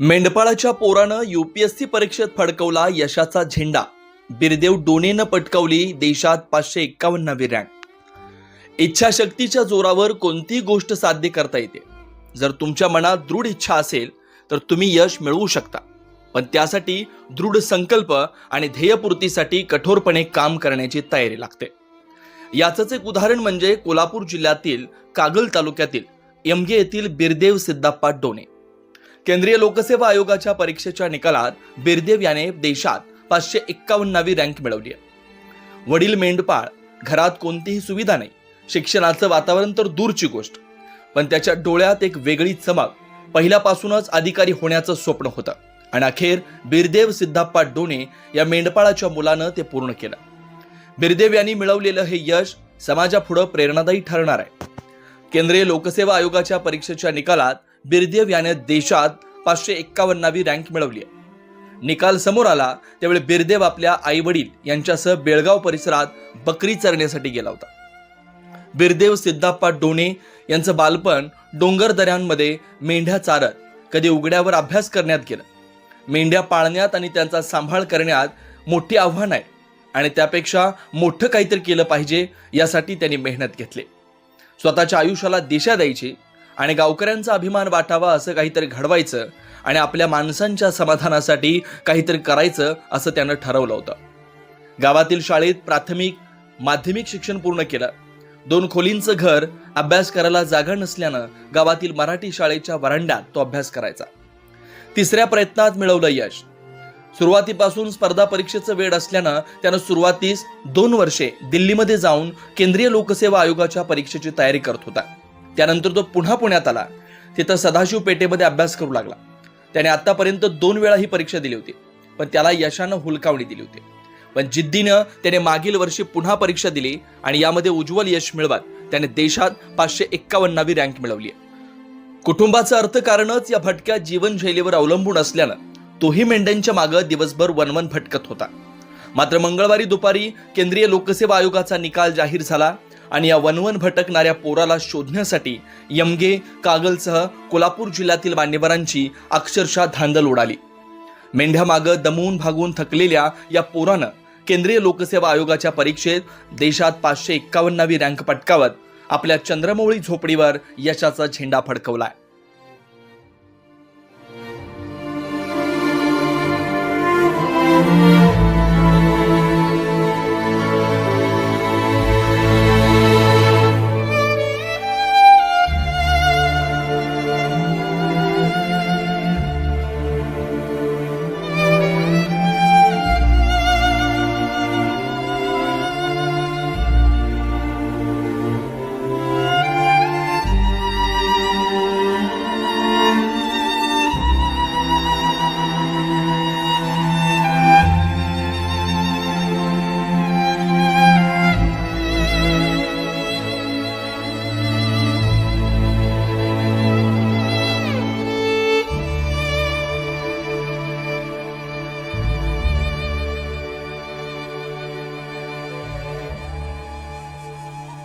मेंढपाळाच्या पोरानं UPSC परीक्षेत फडकवला यशाचा झेंडा. बिरदेव डोनेनं पटकावली देशात पाचशे एक्कावन्नावी रँक. इच्छाशक्तीच्या जोरावर कोणतीही गोष्ट साध्य करता येते. जर तुमच्या मनात दृढ इच्छा असेल तर तुम्ही यश मिळवू शकता. पण त्यासाठी दृढ संकल्प आणि ध्येयपूर्तीसाठी कठोरपणे काम करण्याची तयारी लागते. याचंच एक उदाहरण म्हणजे कोल्हापूर जिल्ह्यातील कागल तालुक्यातील एमगे येथील बिरदेव सिद्धाप्पा डोने. केंद्रीय लोकसेवा आयोगाच्या परीक्षेच्या निकालात बिरदेव याने देशात पाचशे एक्कावन्नावी रँक मिळवली आहे. वडील मेंढपाळ घरात कोणतीही सुविधा नाही शिक्षणाचं वातावरण तर दूरची गोष्ट. पण त्याच्या डोळ्यात एक वेगळी चमक पहिल्यापासूनच अधिकारी होण्याचं स्वप्न होतं. आणि अखेर बिरदेव सिद्धाप्पा डोने या मेंढपाळाच्या मुलानं ते पूर्ण केलं. बिरदेव यांनी मिळवलेलं हे यश समाजापुढं प्रेरणादायी ठरणार आहे. केंद्रीय लोकसेवा आयोगाच्या परीक्षेच्या निकालात बिरदेव याने देशात पाचशे एक्कावन्नावी रँक मिळवली आहे. निकाल समोर आला त्यावेळी बिरदेव आपल्या आई वडील यांच्यासह बेळगाव परिसरात बकरी चरण्यासाठी गेला होता. बिरदेव सिद्धाप्पा डोणे यांचं बालपण डोंगर दऱ्यांमध्ये मेंढ्या चारत कधी उघड्यावर अभ्यास करण्यात गेलं. मेंढ्या पाळण्यात आणि त्यांचा सांभाळ करण्यात मोठी आव्हान आहे आणि त्यापेक्षा मोठं काहीतरी केलं पाहिजे यासाठी त्यांनी मेहनत घेतली. स्वतःच्या आयुष्याला दिशा द्यायची आणि गावकऱ्यांचा अभिमान वाटावा असं काहीतरी घडवायचं आणि आपल्या माणसांच्या समाधानासाठी काहीतरी करायचं असं त्यानं ठरवलं होतं. गावातील शाळेत प्राथमिक माध्यमिक शिक्षण पूर्ण केलं. दोन खोलींचं घर अभ्यास करायला जागा नसल्यानं गावातील मराठी शाळेच्या वरांड्यात तो अभ्यास करायचा. तिसऱ्या प्रयत्नात मिळवलं यश. सुरुवातीपासून स्पर्धा परीक्षेचं वेळ असल्यानं त्यानं सुरुवातीस दोन वर्षे दिल्लीमध्ये जाऊन केंद्रीय लोकसेवा आयोगाच्या परीक्षेची तयारी करत होता. त्यानंतर तो पुन्हा पुण्यात आला. तिथं सदाशिव पेठेमध्ये अभ्यास करू लागला. त्याने आतापर्यंत दोन वेळा ही परीक्षा दिली होती पण त्याला यशानं हुलकावणी दिली होती. पण जिद्दीनं त्याने मागील वर्षी पुन्हा परीक्षा दिली आणि यामध्ये उज्ज्वल यश मिळवत त्याने देशात पाचशे एक्कावन्नावी रँक मिळवली आहे. कुटुंबाचं अर्थकारणच या भटक्या जीवनशैलीवर अवलंबून असल्यानं तोही मेंढ्यांच्या मागं दिवसभर वनवन भटकत होता. मात्र मंगळवारी दुपारी केंद्रीय लोकसेवा आयोगाचा निकाल जाहीर झाला आणि या वनवन भटकणाऱ्या पोराला शोधण्यासाठी यमगे कागलसह कोल्हापूर जिल्ह्यातील मान्यवरांची अक्षरशः धांदल उडाली. मेंढ्यामागं दमवून भागून थकलेल्या या पोरानं केंद्रीय लोकसेवा आयोगाच्या परीक्षेत देशात पाचशे एक्कावन्नावी रँक पटकावत आपल्या चंद्रमौळी झोपडीवर यशाचा झेंडा फडकवलाय.